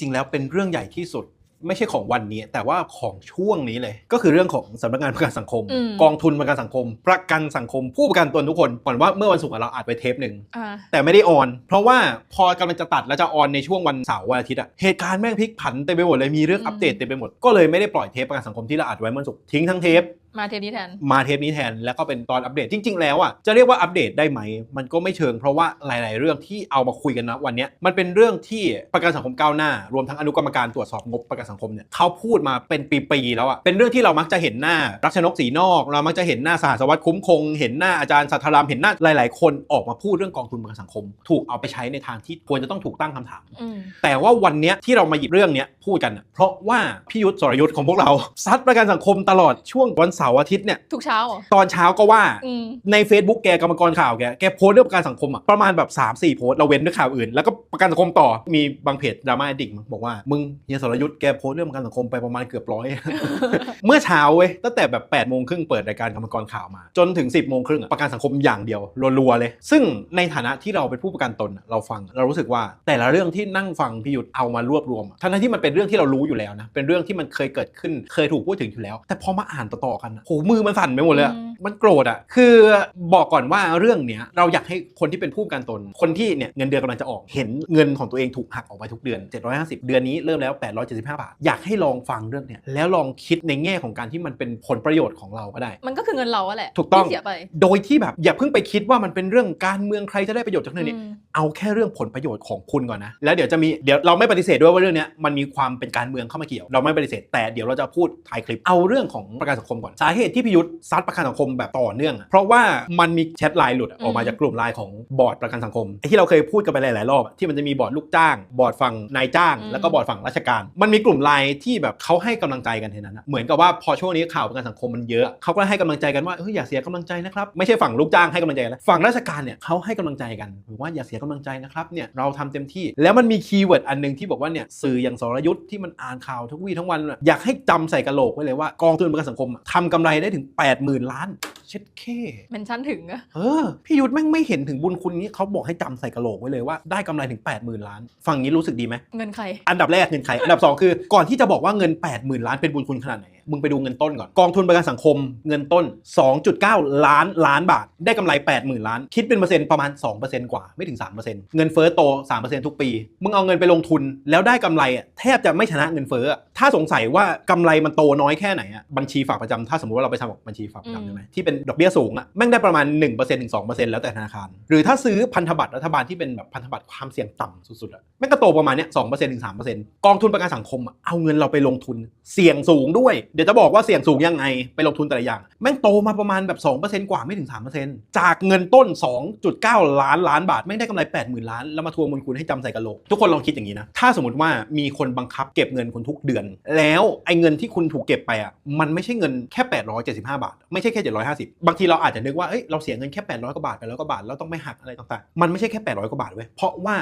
จริงแล้วเป็นเรื่องใหญ่ที่สุดไม่ใช่ของวันนี้ แต่ว่าของช่วงนี้เลย ก็คือเรื่องของสำนักงานประกันสังคมอืมกองทุนประกันสังคม ประกันสังคม ผู้ประกันตนทุกคนก่อนว่าเมื่อวันศุกร์อะเราอัดไปเทปหนึ่งอ่าแต่ไม่ได้ออน เพราะว่าพอกำลังจะตัดแล้วจะออนในช่วงวันเสาร์วันอาทิตย์อะเหตุการณ์แม่งพลิกผันเต็มไปหมดเลยมีเรื่องอืมอัปเดตเต็มไปหมดก็เลยไม่ได้ปล่อยเทปประกันสังคมที่เราอัดไว้เมื่อวันศุกร์ทิ้งทั้งเทปมาเทปนี้แทน มาเทปนี้แทนแล้วก็เป็นตอนอัปเดตจริง ๆ แล้วอะจะเรียกว่าอัปเดตได้ไหม มันก็ไม่เชิงเพราะว่าหลาย ๆ เรื่องที่เอามาคุยกันนะวันนี้มันเป็นเรื่องที่ประกันสังคมก้าวหน้า รวมทั้งอนุกรรมการตรวจสอบงบประกันสังคมเนี่ยเขาพูดมาเป็นปีๆแล้วอะเป็นเรื่องที่เรามักจะเห็นหน้ารักชนกศรีนอก เรามักจะเห็นหน้าสหสวัสดิ์คุ้มคง เห็นหน้าอาจารย์สัทธรามเห็นหน้าหลาย ๆ คนออกมาพูดเรื่องกองทุนประกันสังคม ถูกเอาไปใช้ในทางที่ควรจะต้องถูกตั้งคำถามมแต่ว่าวันนี้ที่เรามาหยิบเรื่องนี้พูดกัน เพราะว่าพี่ยุทธสรยุทธของพวกเราซัดประกันสังคมตลอดช่วงวันเสาร์อาทิตย์เนี่ยทุกเช้าเหรอตอนเช้าก็ว่าอืมใน Facebook แกกรรมกรข่าวแกแกโพสต์เรื่องประกันสังคมอะประมาณแบบ3 4โพสต์เราเว้นด้วยข่าวอื่น แล้วก็ประกันสังคมต่อมีบางเพจดราม่าดิ่งบอกว่ามึงเฮียสรยุทธ์แกโพสต์เรื่องประกันสังคมไปประมาณเกือบร้อยเมื่อเช้าเว้ยตั้งแต่แบบ8ปดโมงครึ่งเปิดรายการกรรมกรข่าวมา จนถึง 10บโมงครึ่งอะประกันสังคมอย่างเดียวรัวๆเลย ซึ่งในฐานะที่เราเป็นผู้ประกันตนอะเราฟัง เรารู้สึกว่าแต่ละเรื่องที่นั่งฟังพิยุทธ์เอามารวบรวมอะทั้งๆที่มันเป็นเรื่องที่เรารู้อยู่แล้วนะเป็นเรื่องที่มันเคยเกิดขึ้นเคยถูกพูดถึงอยู่แล้ว แต่พอมาอ่านต่อๆกันอะโหมือมันสั่นไปหมดเลยอะ มมันโกรธอะคือบอกก่อนว่าเรื่องเนี้ยเราอยากให้คนที่เป็นผู้ประกันตน คนที่เนี่ยเงินเดือนกำลังจะออก เห็นเงินของตัวเองถูกหักออกไปทุกเดือน 750 เดือนนี้เริ่มแล้ว 875 บาท อยากให้ลองฟังเรื่องเนี้ยแล้วลองคิดในแง่ของการที่มันเป็นผลประโยชน์ของเราก็ได้ มันก็คือเงินเราอะแหละถูกต้องที่เสียไป โดยที่แบบอย่าเพิ่งไปคิดว่ามันเป็นเรื่องการเมืองใครจะได้ประโยชน์จากเรื่องนี้ อืม เอาแค่เรื่องผลประโยชน์ของคุณก่อนนะ แล้วเดี๋ยวจะมีเดี๋ยวเราไม่ปฏิเสธด้วยว่าเรื่องเนี้ยมันมีความเป็นการเมืองเข้ามาเกี่ยว เราไม่ปฏิเสธแต่เดี๋ยวเราจะพูดท้ายคลิปเอาเรื่องของประกันสังคมก่อนสาเหตุที่พิยุทธ์ซัดประกันสังคมแบบต่อเนื่องอะเพราะว่ามันมีแชทไลน์หลุดอะออกมาจากกลุ่มไลน์ของบอร์ดประกันสังคมไอ้ที่เราเคยพูดกันไปหลายๆรอบอะที่มันจะมีบอร์ดลูกจ้าง บอร์ดฝั่งนายจ้างอืมแล้วก็บอร์ดฝั่งราชการ มันมีกลุ่มไลน์ที่แบบเขาให้กำลังใจกันในนั้นอะเหมือนกับว่าพอช่วงนี้ข่าวประกันสังคมมันเยอะเขาก็ให้กำลังใจกันว่าเฮ้ยอย่าเสียกำลังใจนะครับไม่ใช่ฝั่งลูกจ้างให้กำลังใจกันนะฝั่งราชการเนี่ยเขาให้กำลังใจกันหรือว่าอย่าเสียกำลังใจนะครับเนี่ยเราทำเต็มที่แล้วมันมีคีย์เวิร์ดอันหนึงที่บอกว่าเนี่ยสื่ออย่างสรยุทธ์ที่มันอ่านข่าวทุกวี่ทั้งวันอะอยากให้จำใส่กระโหลกไว้เลยว่ากองทุนประกันสังคมอะทำกำไรได้ถึง 80,000 ล้าน เช็ดเคเมนชั่นถึงอะเออ พี่ยุทธแม่งไม่เห็นถึงบุญคุณนี้เขาบอกให้จำใส่กระโหลกไว้เลยว่าได้กำไรถึง 80,000 ล้าน ฟังนี้รู้สึกดีไหม เงินใคร อันดับแรกเงินใคร อันดับ 2 คือ ก่อนที่จะบอกว่าเงิน 80,000 ล้านเป็นบุญคุณขนาดไหน มึงไปดูเงินต้นก่อน กองทุนประกันสังคมเงินต้น 2.9 ล้านล้านบาท ได้กำไร 80,000 ล้าน คิดเป็นเปอร์เซ็นต์ประมาณ 2%กว่าไม่ถึง 3%เงินเฟ้อโต 3%ทุกปี มึงเอาเงินไปลงทุนแล้วได้กำไรอะแทบจะไม่ชนะเงินเฟ้ออะถ้าสงสัยว่ากำไรมันโตน้อยแค่ไหนอะบัญชีฝากประจำถ้าสมมติว่าเราไปทำบัญชีฝากประจำใช่ไหมที่เป็นดอกเบี้ยสูงอะแม่งได้ประมาณ 1%ถึง 2%แล้วแต่ธนาคาร หรือถ้าซื้อพันธบัตรรัฐบาลที่เป็นแบบพันธบัตรความเสี่ยงต่ำสุดๆอะแม่งก็โตประมาณเนี้ย2%ถึง3%กองทุนประกันสังคมอะเอาเงินเราไปลงทุนเสี่ยงสูงด้วยเดี๋ยวจะบอกว่าเสี่ยงสูงยังไงไปลงทุนแต่ละอย่าง แม่งโตมาประมาณแบบ 2%กว่าไม่ถึง 3%จากเงินต้น 2.9 ล้านล้านบาทแม่งได้กำไร 80,000 ล้าน แล้วมาทวงบุญคุณให้จำใส่กระโหลก ทุกคนลองคิดอย่างนี้นะ ถ้าสมมติว่ามีคนบังคับเก็บเงินคุณทุกเดือน แล้วไอ้เงินที่คุณถูกเก็บไปอะมันไม่ใช่เงินแค่ 875 บาท ไม่ใช่แค่ 750 บางทีเราอาจจะนึกว่าเอ้ยเราเสียเงินแค่ 800กว่าบาทไปแล้วก็บาทแล้วต้องไม่หักอะไรต่างๆมันไม่ใช่แค่ 800กว่าบาทเว้ยเพราะว่า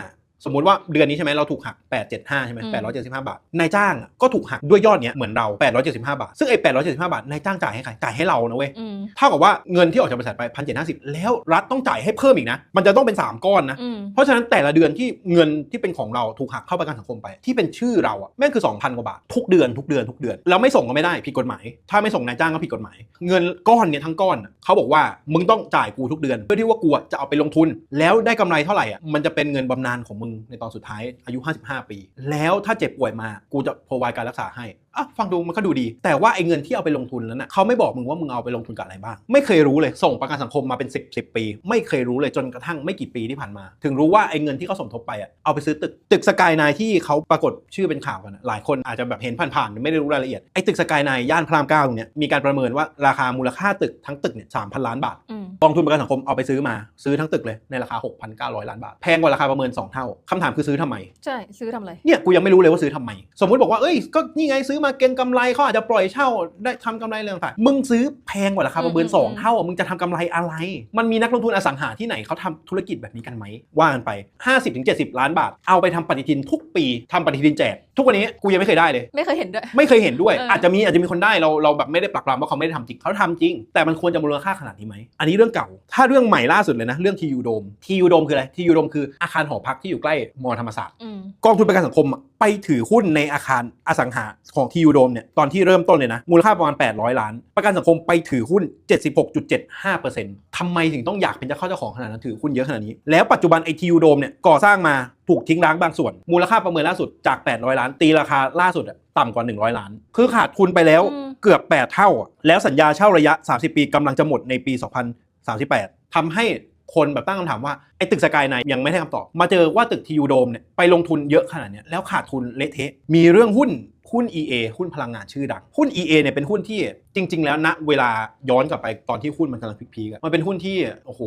สมมุติว่าเดือนนี้ใช่ไหมเราถูกหัก 875 ใช่ไหมอืม875 บาท นายจ้างอะก็ถูกหักด้วยยอดเนี้ยเหมือนเรา 875 บาท ซึ่งไอ้875 บาท นายจ้างจ่ายให้ใคร จ่ายให้เรานะเว้ยอืมเท่ากับว่าเงินที่ออกจากบริษัทไป 1,750 แล้วรัฐต้องจ่ายให้เพิ่มอีกนะ มันจะต้องเป็น 3 ก้อนนะอืมเพราะฉะนั้นแต่ละเดือนที่เงินที่เป็นของเราถูกหักเข้าประกันสังคมไป ที่เป็นชื่อเราอะแม่งคือ 2,000 กว่าบาททุกเดือนทุกเดือนทุกเดือน แล้วไม่ส่งก็ไม่ได้ผิดกฎหมาย ถ้าไม่ส่งนายจ้างก็ผิดกฎหมาย เงินก้อนเนี่ยทั้งก้อนอะเขาบอกว่ามึงต้องจ่ายกูทุกเดือน เพื่อที่ว่ากูอะจะเอาไปลงทุน แล้วได้กำไรเท่าไหร่อะมันจะเป็นเงินบำนาญของมึงในตอนสุดท้ายอายุ 55 ปี แล้วถ้าเจ็บป่วยมากูจะพรอไวการรักษาให้ อะฟังดูมันก็ดูดี แต่ว่าไอ้เงินที่เอาไปลงทุนนั้นนะเขาไม่บอกมึงว่ามึงเอาไปลงทุนกับอะไรบ้าง ไม่เคยรู้เลยส่งประกันสังคมมาเป็น 10 10 ปี ไม่เคยรู้เลยจนกระทั่งไม่กี่ปีที่ผ่านมา ถึงรู้ว่าไอ้เงินที่เขาสมทบไปอะเอาไปซื้อตึกตึกสกายไนที่เขาปรากฏชื่อเป็นข่าวกันอะหลายคนอาจจะแบบเห็นผ่านๆไม่ได้รู้รายละเอียดไอ้ตึกสกายไนย่านพระรามเก้าตรงเนี้ยมีการประเมินว่าราคามูลค่าตึกทั้งตึกเนี่ยสามพันล้านบาทอืมกองทุนประกันสังคมเอาไปซื้อมาซื้อทั้งตึกเลยในราคา 6,900 ล้านบาท แพงกว่าราคาประเมิน 2 เท่าคำถามคือซื้อทำไม ใช่ซื้อทำอะไรเนี่ยกูยังไม่รู้เลยว่าซื้อทำไม สมมุติบอกว่าเอ้ยก็นี่ไงซื้อมาเก็งกำไรเขาอาจจะปล่อยเช่าได้ทำกำไรเรื่องต่างๆมึงซื้อแพงกว่าราคาประเมินอืมอืม2เท่าอะมึงจะทำกำไรอะไร มันมีนักลงทุนอสังหาที่ไหนเขาทำธุรกิจแบบนี้กันไหมว่ากันไป 50-70 ล้านบาท เอาไปทำปฏิทินทุกปีทำปฏิทินแจกทุกวันนี้กูยังไม่เคยได้เลย ไม่เคยเห็นด้วย ไม่เคยเห็นด้วยเออออาจจะมีอาจจะมีคนได้เราเราแบบไม่ได้ปรักปรำว่าเขาไม่ได้ทำจริงเขาทำจริง แต่มันควรจะมูลค่าขนาดนี้ไหม อันนี้เรื่องเก่า ถ้าเรื่องใหม่ล่าสุดเลยนะ เรื่องทียูโดมทียูโดมคืออะไรทียูโดมคืออาคารหอพักที่อยู่ใกล้มอธรรมศาสตร์อืมกองทุนประกันสังคมอะไปถือหุ้นในอาคารอสังหาของทียูโดมเนี่ยตอนที่เริ่มต้นเลยนะ มูลค่าประมาณ 800 ล้าน ประกันสังคมไปถือหุ้น 76.75%ทำไมถึงต้องอยากเป็นเจ้าเข้าเจ้าของขนาดนั้นถือหุ้นเยอะขนาดนี้ แล้วปัจจุบันไอทียูโดมเนี่ยก่อสร้างมาถูกทิ้งร้างบางส่วน มูลค่าประเมินล่าสุดจาก 800 ล้าน ตีราคาล่าสุดอะต่ำกว่า 100 ล้าน คือขาดทุนไปแล้วอืมเกือบ 8 เท่าอะแล้วสัญญาเช่าระยะ 30 ปีกำลังจะหมดในปี 2038ทำให้ คนแบบตั้งคำถามว่าไอ้ตึกสกายไนยังไม่ได้คำตอบ มาเจอว่าตึกทียูโดมเนี่ยไปลงทุนเยอะขนาดเนี้ยแล้วขาดทุนเละเทะมีเรื่องหุ้นหุ้น EA หุ้นพลังงานชื่อดัง หุ้น EA เนี่ยเป็นหุ้นที่ จริง ๆ แล้วณเวลาย้อนกลับไปตอนที่หุ้นมันกำลังพีคๆอะมันเป็นหุ้นที่โอ้โห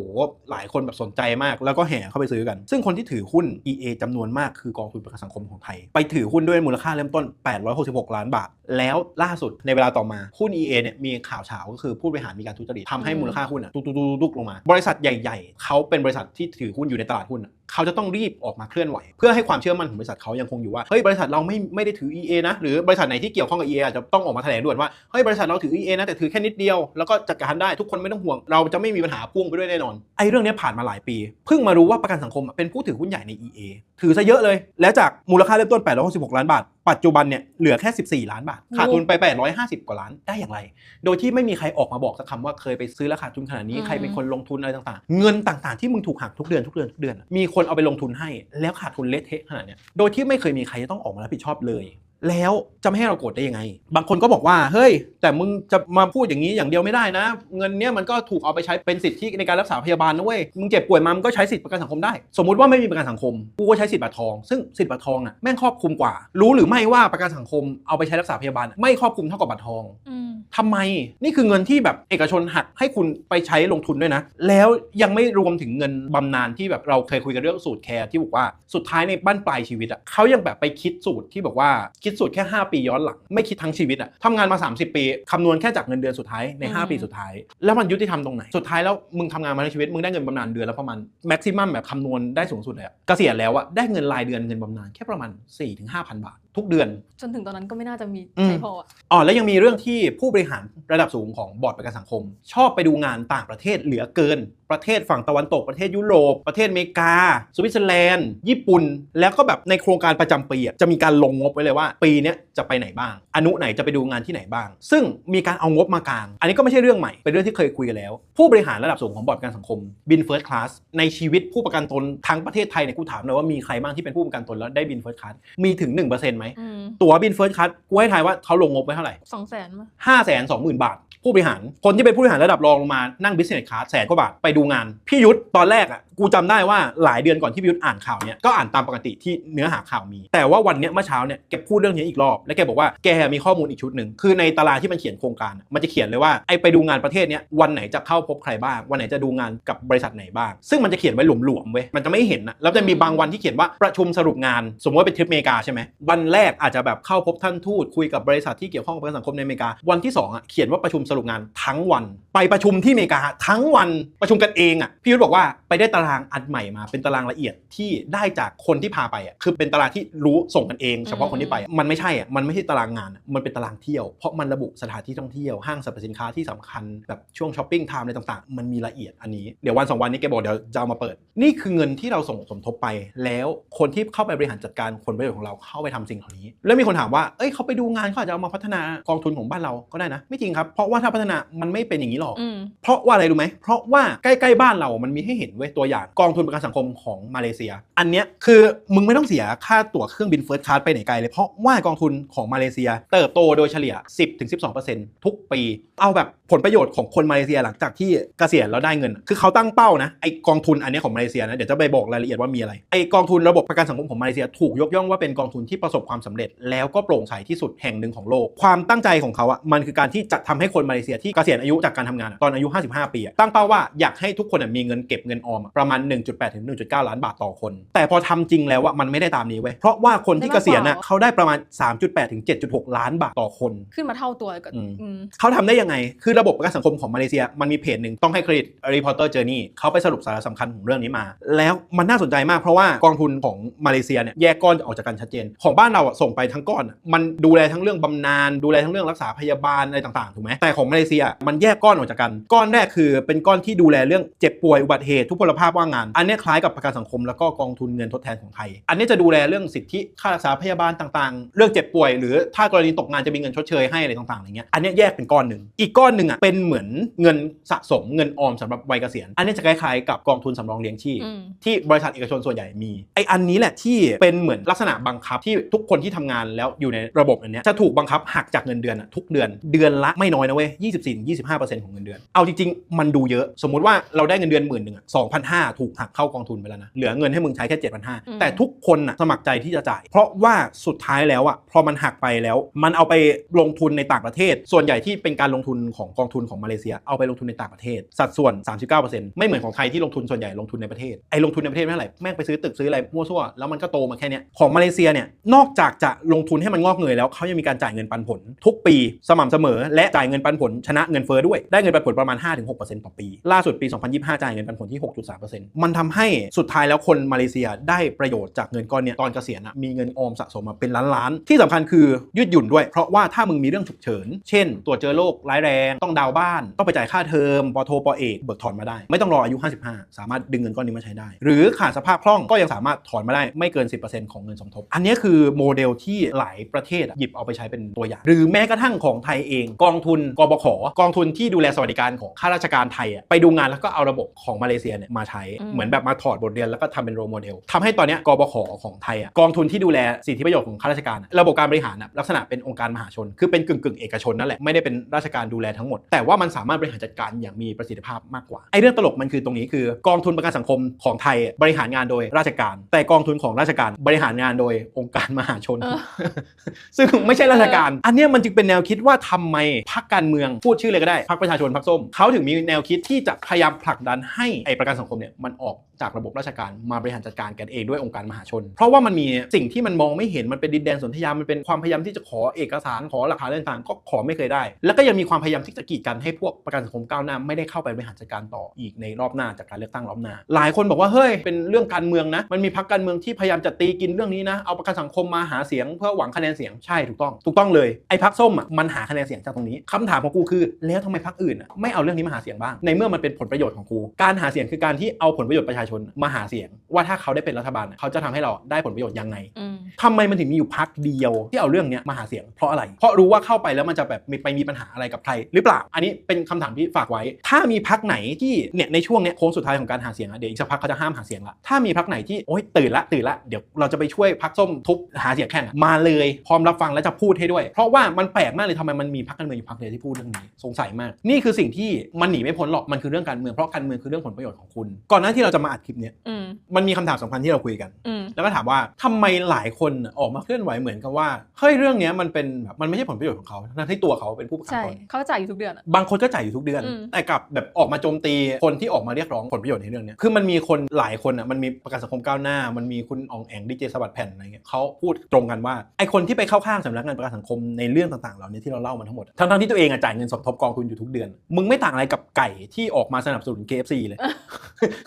หลายคนแบบสนใจมาก แล้วก็แห่เข้าไปซื้อกัน ซึ่งคนที่ถือหุ้น EA จำนวนมากคือกองทุนประกันสังคมของไทย ไปถือหุ้นด้วยมูลค่าเริ่มต้น 866 ล้านบาท แล้วล่าสุดในเวลาต่อมาหุ้น EA เนี่ยมีข่าวเช้าก็คือผู้บริหารมีการทุจริตทำให้มูลค่าหุ้นอะตุกๆๆๆลงมา บริษัทใหญ่ ๆเขาเป็นบริษัทที่ถือหุ้นอยู่ในตลาดหุ้นอะเขาจะต้องรีบออกมาเคลื่อนไหว เพื่อให้ความเชื่อมั่นของบริษัทเขายังคงอยู่ว่าเฮ้ยบริษัทเราไม่ไม่ได้ถือ EA นะหรือบริษัทไหนที่เกี่ยวข้องกับ EA อาจจะต้องออกมาแถลงด่วนว่าเฮ้ยบริษัทเราถือ EA นะแต่ถือแค่นิดเดียวแล้วก็จัดการได้ทุกคนไม่ต้องห่วง เราจะไม่มีปัญหาพ่วงไปด้วยแน่นอนไอ้เรื่องนี้ผ่านมาหลายปี เพิ่งมารู้ว่าประกันสังคมเป็นผู้ถือหุ้นใหญ่ใน EA ถือซะเยอะเลย แล้วจากมูลค่าเริ่มต้น866ล้านบาท ปัจจุบันเนี่ยเหลือแค่ 14 ล้านบาท ขาดทุนไป 850 กว่าล้านได้อย่างไร โดยที่ไม่มีใครออกมาบอกสักคำว่าเคยไปซื้อแล้วขาดทุนขนาดนี้อืมใครเป็นคนลงทุนอะไรต่างๆ เงินต่างๆที่มึงถูกหักทุกเดือนทุกเดือนทุกเดือนอะมีคนเอาไปลงทุนให้ แล้วขาดทุนเละเทะขนาดเนี้ยโดยที่ไม่เคยมีใครจะต้องออกมารับผิดชอบเลยแล้วจะไม่ให้เราโกรธได้ยังไง บางคนก็บอกว่า เฮ้ย แต่มึงจะมาพูดอย่างนี้อย่างเดียวไม่ได้นะ เงินเนี้ยมันก็ถูกเอาไปใช้เป็นสิทธิในการรักษาพยาบาลนะเว้ย มึงเจ็บป่วยมามึงก็ใช้สิทธิประกันสังคมได้ สมมุติว่าไม่มีประกันสังคม กูก็ใช้สิทธิบัตรทอง ซึ่งสิทธิบัตรทองอะแม่งครอบคลุมกว่า รู้หรือไม่ว่าประกันสังคมเอาไปใช้รักษาพยาบาลอะไม่ครอบคลุมเท่ากับบัตรทองอืมทำไมนี่คือเงินที่แบบเอกชนหักให้คุณไปใช้ลงทุนด้วยนะ แล้วยังไม่รวมถึงเงินบำนาญที่แบบเราเคยคุยกันเรื่องสูตรแคร์ที่บอกว่าสุดท้ายในบ้านปลายชีวิตอะเขายังแบบไปคิดสูตรที่บอกว่าคิดสูตรแค่ 5 ปีย้อนหลัง ไม่คิดทั้งชีวิตอะทำงานมา 30 ปีคำนวณแค่จากเงินเดือนสุดท้ายในอืม5ปีสุดท้าย แล้วมันยุติธรรมตรงไหน สุดท้ายแล้วมึงทำงานมาในชีวิตมึงได้เงินบำนาญเดือนละประมาณแม็กซิมัมแบบคำนวณได้สูงสุดเลยอะเกษียณแล้วอะได้เงินรายเดือนเงินบำนาญแค่ประมาณ4-5,000 บาททุกเดือน จนถึงตอนนั้นก็ไม่น่าจะมีอืมใช้พออะอ๋อแล้วยังมีเรื่องที่ผู้บริหารระดับสูงของบอร์ดประกันสังคม ชอบไปดูงานต่างประเทศเหลือเกิน ประเทศฝั่งตะวันตกประเทศยุโรป ประเทศอเมริกา สวิตเซอร์แลนด์ ญี่ปุ่น แล้วก็แบบในโครงการประจำปีอะจะมีการลงงบไว้เลยว่า ปีเนี้ยจะไปไหนบ้าง อนุไหนจะไปดูงานที่ไหนบ้าง ซึ่งมีการเอางบมากลาง อันนี้ก็ไม่ใช่เรื่องใหม่ เป็นเรื่องที่เคยคุยกันแล้ว ผู้บริหารระดับสูงของบอร์ดประกันสังคมบินเฟิร์สคลาสในชีวิตผู้ประกันตนทั้งประเทศไทยเนี่ยกูถามเลยว่ามีใครบ้างที่เป็นผู้ประกันตนแล้วได้บินเฟิร์สคลาสมีถึง1%ไหมอืมตั๋วบินเฟิร์สคลาสกูให้ทายว่าเขาลงงบไว้เท่าไหร่สองแสนมาห้าแสนสองหมื่นบาท ผู้บริหารคนที่เป็นผู้บริหารระดับรองลงมานั่ง business class แสนกว่าบาทไปดูงานพี่ยุทธตอนแรกอะกูจำได้ว่าหลายเดือนก่อนที่พี่ยุทธอ่านข่าวเนี่ยก็อ่านตามปกติที่เนื้อหาข่าวมี แต่ว่าวันเนี้ยเมื่อเช้าเนี่ยแกพูดเรื่องนี้อีกรอบ แล้วแกบอกว่าแกมีข้อมูลอีกชุดหนึ่งคือในตารางที่มันเขียนโครงการ มันจะเขียนเลยว่าไอไปดูงานประเทศเนี้ยวันไหนจะเข้าพบใครบ้าง วันไหนจะดูงานกับบริษัทไหนบ้าง ซึ่งมันจะเขียนไว้หลวมๆเว้ยมันจะไม่เห็นนะแล้วจะมีบางวันที่เขียนว่าประชุมสรุปงาน สมมติว่าเป็นทริปอเมริกาใช่ไหมวันแรกอาจจะแบบเข้าพบท่านทูตคุยกับบริษัทที่เกี่ยวข้องกับประกันสังคมในอเมริกาวันที่สองอะเขียนว่าประชุมสรุปงานทั้งวัน ไปประชุมที่อเมริกาทั้งวันประชุมกันเองอะพี่ยุทธบอกว่าไปได้ตารางอันใหม่มา เป็นตารางละเอียดที่ได้จากคนที่พาไปอะคือเป็นตารางที่รู้ส่งกันเอง เฉพาะคนที่ไปอะมันไม่ใช่อะมันไม่ใช่ตารางงานอะมันเป็นตารางเที่ยวเพราะมันระบุสถานที่ท่องเที่ยวห้างสรรพสินค้าที่สำคัญแบบช่วงช้อปปิ้งไทม์อะไรต่างๆ มันมีละเอียดอันนี้เดี๋ยววันสองวันนี้แกบอกเดี๋ยวจะเอามาเปิด นี่คือเงินที่เราส่งสมทบไป แล้วคนที่เข้าไปบริหารจัดการผลประโยชน์ของเราเข้าไปทำสิ่งเหล่านี้ แล้วมีคนถามว่าเอ้ยเขาไปดูงานเขาอาจจะเอามาพัฒนากองทุนของบ้านเราก็ได้นะ ไม่จริงครับเพราะว่าถ้าพัฒนามันไม่เป็นอย่างนี้หรอกอืมเพราะว่าอะไรรู้ไหม เพราะว่าใกล้ๆบ้านเรามันมีให้เห็นเว้ยตัวอย่างกองทุนประกันสังคมของมาเลเซีย อันเนี้ยคือมึงไม่ต้องเสียค่าตั๋วเครื่องบินเฟิร์สคลาสไปไหนไกลเลยเพราะว่ากองทุนของมาเลเซีย เติบโตโดยเฉลี่ย 10-12%ทุกปี เอาแบบผลประโยชน์ของคนมาเลเซียหลังจากที่เกษียณแล้วได้เงิน คือเขาตั้งเป้านะไอกองทุนอันเนี้ยของมาเลเซียนะเดี๋ยวจะไปบอกรายละเอียดว่ามีอะไรไอกองทุนระบบประกันสังคมของมาเลเซียถูกยกย่องว่าเป็นกองทุนที่ประสบความสำเร็จ แล้วก็โปร่งใสที่สุดแห่งหนึ่งของโลก ความตั้งใจของเขาอะมันคือการที่จะทำให้คนมาเลเซียที่เกษียณอายุจากการทำงานอะตอนอายุ 55 ปีอะตั้งเป้าว่าอยากให้ทุกคนอะมีเงินเก็บเงินออมอะประมาณ 1.8 ถึง 1.9 ล้านบาทต่อคน แต่พอทำจริงแล้วอะมันไม่ได้ตามนี้เว้ยเพราะว่าคนที่เกษียณอะเขาได้ประมาณ 3.8 ถึง 7.6 ล้านบาทต่อคน ขึ้นมาเท่าตัวก็อืมอืมเขาทำได้ยังไง คือระบบประกันสังคมของมาเลเซีย มันมีเพจหนึ่งต้องให้เครดิต Reporter Journey เขาไปสรุปสาระสำคัญของเรื่องนี้มา แล้วมันน่าสนใจมากเพราะว่ากองทุนของมาเลเซียเนี่ยแยกก้อนออกจากกันชัดเจน ของบ้านเราอะส่งไปทั้งก้อนอะมันดูแลทั้งเรื่องบำนาญดูแลทั้งเรื่องรักษาพยาบาลอะไรต่างๆถูกไหมแต่ของมาเลเซีย มันแยกก้อนออกจากกัน ก้อนแรกคือเป็นก้อนที่ดูแลเรื่องเจ็บป่วยอุบัติเหตุทุพพลภาพว่างงาน อันเนี้ยคล้ายกับประกันสังคมแล้วก็กองทุนเงินทดแทนของไทย อันเนี้ยจะดูแลเรื่องสิทธิค่ารักษาพยาบาลต่างๆ เรื่องเจ็บป่วย หรือถ้ากรณีตกงานจะมีเงินชดเชยให้อะไรต่างๆอะไรเงี้ย อันเนี้ยแยกเป็นก้อนหนึ่ง อีกก้อนหนึ่งอะเป็นเหมือนเงินสะสมเงินออมสำหรับวัยเกษียณ อันเนี้ยจะคล้ายๆกับกองทุนสำรองเลี้ยงชีพอืมที่บริษัทเอกชนส่วนใหญ่มี ไออันนี้แหละที่เป็นเหมือนลักษณะบังคับที่ทุกคนที่ทำงานแล้วอยู่ในระบบอันเนี้ยจะถูกบังคับหักจากเงินเดือนอะทุกเดือนเดือนละไม่น้อยนะเว้ย24-25%ของเงินเดือน เอาจริงๆ มันดูเยอะ สมมุติว่าเราได้เงินเดือนหมื่นหนึ่งอะ2,500ถูกหักเข้ากองทุนไปแล้วนะ เหลือเงินให้มึงใช้แค่อืม7,500แต่ทุกคนอะสมัครใจที่จะจ่าย เพราะว่าสุดท้ายแล้วอะพอมันหักไปแล้ว มันเอาไปลงทุนในต่างประเทศ ส่วนใหญ่ที่เป็นการลงทุนของกองทุนของมาเลเซีย เอาไปลงทุนในต่างประเทศ สัดส่วน 39%ไม่เหมือนของไทยที่ลงทุนส่วนใหญ่ลงทุนในประเทศ ไอ้ลงทุนในประเทศไม่เท่าไหร่ แม่งไปซื้อตึกซื้ออะไรมั่วซั่ว แล้วมันก็โตมาแค่เนี้ยของมาเลเซียเนี่ย นอกจากจะลงทุนให้มันงอกเงยแล้วเขายังมีการจ่ายเงินปันผล ทุกปีสม่ำเสมอและจ่ายเงินปันผลชนะเงินเฟ้อด้วย ได้เงินปันผลประมาณ 5-6%ต่อปี ล่าสุดปี 2025 จ่ายเงินปันผลที่ 6.3%มันทำให้สุดท้ายแล้วคนมาเลเซียได้ประโยชน์จากเงินก้อนเนี้ยตอนเกษียณอะมีเงินออมสะสมมาเป็นล้านๆ ที่สำคัญคือยืดหยุ่นด้วย เพราะว่าถ้ามึงมีเรื่องฉุกเฉิน เช่นตรวจเจอโรคร้ายแรง ต้องดาวบ้าน ต้องไปจ่ายค่าเทอมปอโทปอเอกเบิกถอนมาได้ ไม่ต้องรออายุ 55 สามารถดึงเงินก้อนนี้มาใช้ได้ หรือขาดสภาพคล่องก็ยังสามารถถอนมาได้ไม่เกิน 10%ของเงินสมทบ อันนี้คือโมเดลที่หลายประเทศอะหยิบเอาไปใช้เป็นตัวอย่าง หรือแม้กระทั่งของไทยเองกองทุนกบขกองทุนที่ดูแลสวัสดิการของข้าราชการไทยอะไปดูงานแล้วก็เอาระบบของมาเลเซียเนี่ยมาใช้อืมเหมือนแบบมาถอดบทเรียนแล้วก็ทำเป็นโรโมเดลทำให้ตอนเนี้ยกบขของไทยอะกองทุนที่ดูแลสิทธิประโยชน์ของข้าราชการอะระบบการบริหารอะลักษณะเป็นองค์การมหาชน คือเป็นกึ่งกึ่งๆเอกชนนั่นแหละไม่ได้เป็นราชการดูแลทั้งหมด แต่ว่ามันสามารถบริหารจัดการอย่างมีประสิทธิภาพมากกว่าไอ้เรื่องตลกมันคือตรงนี้คือกองทุนประกันสังคมของไทยอะบริหารงานโดยราชการ แต่กองทุนของราชการบริหารงานโดยองค์การมหาชนเออซึ่งไม่ใช่ราชการ อันเนี้ยมันจึงเป็นแนวคิดว่าทำไมพรรคการเมืองพูดชื่อเลยก็ได้พรรคประชาชนพรรคส้มเขาถึงมีแนวคิดที่จะพยายามผลักดันให้ไอ้ประกันสังคมเนี่ยมันออกจากระบบราชการมาบริหารจัดการกันเองด้วยองค์การมหาชน เพราะว่ามันมีสิ่งที่มันมองไม่เห็นมันเป็นดินแดนสนธยามันเป็นความพยายามที่จะขอเอกสารขอหลักฐานอะไรต่างๆก็ขอไม่เคยได้ แล้วก็ยังมีความพยายามที่จะกีดกันให้พวกประกันสังคมก้าวหน้าไม่ได้เข้าไปบริหารจัดการต่ออีกในรอบหน้าจากการเลือกตั้งรอบหน้า หลายคนบอกว่าเฮ้ยเป็นเรื่องการเมืองนะมันมีพรรคการเมืองที่พยายามจะตีกินเรื่องนี้นะเอาประกันสังคมมาหาเสียง เพื่อหวังคะแนนเสียงใช่ถูกต้อง ถูกต้องเลยไอ้พรรคส้มอะมันหาคะแนนเสียงจากตรงนี้คำถามของกูคือ แล้วทำไมพรรคอื่นอะไม่เอาเรื่องนี้มาหาเสียงบ้าง ในเมื่อมันเป็นผลประโยชน์ของกู การหาเสียงคือการที่เอาผลประโยชน์ประชาชนมาหาเสียง ว่าถ้าเขาได้เป็นรัฐบาลอะเขาจะทำให้เราได้ผลประโยชน์ยังไงอืมทำไมมันถึงมีอยู่พักเดียวที่เอาเรื่องเนี้ยมาหาเสียง เพราะอะไร เพราะรู้ว่าเข้าไปแล้วมันจะแบบมีไปมีปัญหาอะไรกับใครหรือเปล่า อันนี้เป็นคำถามที่ฝากไว้ ถ้ามีพักไหนที่เนี่ยในช่วงเนี้ยโค้งสุดท้ายของการหาเสียงอะเดี๋ยวอีกสักพักเขาจะห้ามหาเสียงละถ้ามีพักไหนที่โอ๊ยตื่นละตื่นละเดี๋ยวเราจะไปช่วยพักส้มทุบหาเสียงแข่งอะมาเลยพร้อมรับฟังและจะพูดให้ด้วย เพราะว่ามันแปลกมากเลยทำไมมันมีพักการเมืองอยู่พักเดียวที่พูดเรื่องนี้สงสัยมาก นี่คือสิ่งที่มันหนีไม่พ้นหรอกมันคือเรื่องการเมืองเพราะการเมืองคือเรื่องผลประโยชน์ของคุณ ก่อนหน้าที่เราจะมาอัดคลิปเนี้ยอืมมันมีคำถามสำคัญที่เราคุยกันอืมแล้วก็ถามว่าทำไมหลายคนออกมาเคลื่อนไหวเหมือนกับว่าเฮ้ยเรื่องเนี้ยมันเป็นแบบมันไม่ใช่ผลประโยชน์ของเขาทั้งที่ตัวเขาเป็นผู้ประกันใช่ตนเขาจ่ายอยู่ทุกเดือนอะบางคนก็จ่ายอยู่ทุกเดือนอืมแต่กลับแบบออกมาโจมตีคนที่ออกมาเรียกร้องผลประโยชน์ในเรื่องเนี้ยคือมันมีคนหลายคนอะมันมีประกันสังคมก้าวหน้า มันมีคุณอองแองดีเจสวัสดิ์แผ่นอะไรเงี้ยเขาพูดตรงกันว่าไอคนที่ไปเข้าข้างสำนักงานประกันสังคมในเรื่องต่างๆ เหล่านี้ที่เราเล่ามาทั้งหมดทั้งๆที่ตัวเองอะจ่ายเงินสมทบกองทุนอยู่ทุกเดือน มึงไม่ต่างอะไรกับไก่ที่ออกมาสนับสนุน KFC เลย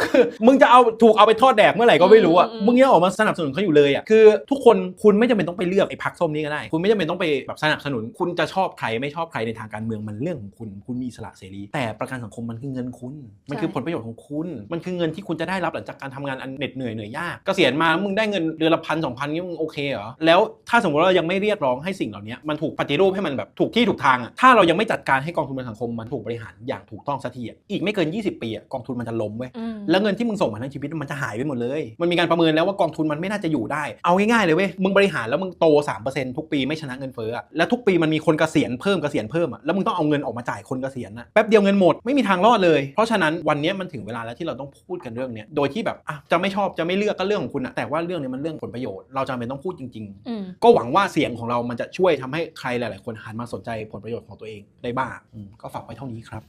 คือมึงจะเอาถูกเอาไปทอดแดกเมื่อไหร่ก็ไม่รู้อะอืมอืมมึงยังออกมาสนับสนุนเขาอยู่เลยอะ คือทุกคนคุณไม่จำเป็นต้องไปเลือกไอ้พักส้มนี้ก็ได้ คุณไม่จำเป็นต้องไปแบบสนับสนุน คุณจะชอบใครไม่ชอบใครในทางการเมืองมันเรื่องของคุณ คุณมีอิสระเสรี แต่ประกันสังคมมันคือเงินคุณ มันคือผลประโยชน์ของคุณ มันคือเงินที่คุณจะได้รับหลังจากการทำงานอันเหน็ดเหนื่อยเหนื่อยยาก เกษียณมามึงได้เงินเดือนละพันสองพันนี่มึงโอเคเหรอ แล้วถ้าสมมติว่าเรายังไม่เรียกร้องให้สิ่งเหล่านี้มันถูกปฏิรูปให้มันแบบถูกที่ถูกทางอะถ้าเรายังไม่จัดการให้กองทุนประกันสังคมมันถูกบริหารอย่างถูกต้องสักทีอะอีกไม่เกิน 20 ปีอะกองทุนมันจะล้มเว้ยอืมแล้วเงินที่มึงส่งมาทั้งชีวิตมันจะหายไปหมดเลย มันมีการประเมินแล้วว่ากองทุนมันไม่น่าจะอยู่ได้ เอาง่ายๆเลยเว้ยมึงบริหารแล้วมึงโต 3%ทุกปีไม่ชนะเงินเฟ้ออะแล้วทุกปีมันมีคนเกษียณเพิ่มเกษียณเพิ่มอะแล้วมึงต้องเอาเงินออกมาจ่ายคนเกษียณอะแป๊บเดียวเงินหมดไม่มีทางรอดเลยเพราะฉะนั้นวันนี้มันถึงเวลาแล้วที่เราต้องพูดกันเรื่องเนี้ยโดยที่แบบอะจะไม่ชอบจะไม่เลือกก็เรื่องของคุณอะแต่ว่าเรื่องนี้มันเรื่องผลประโยชน์เราจำเป็นต้องพูดจริงๆอืมก็หวังว่าเสียงของเรามันจะช่วยทำให้ใครหลาย ๆ คนหันมาสนใจผลประโยชน์ของตัวเองได้บ้างก็ฝากไว้เท่านี้ครับ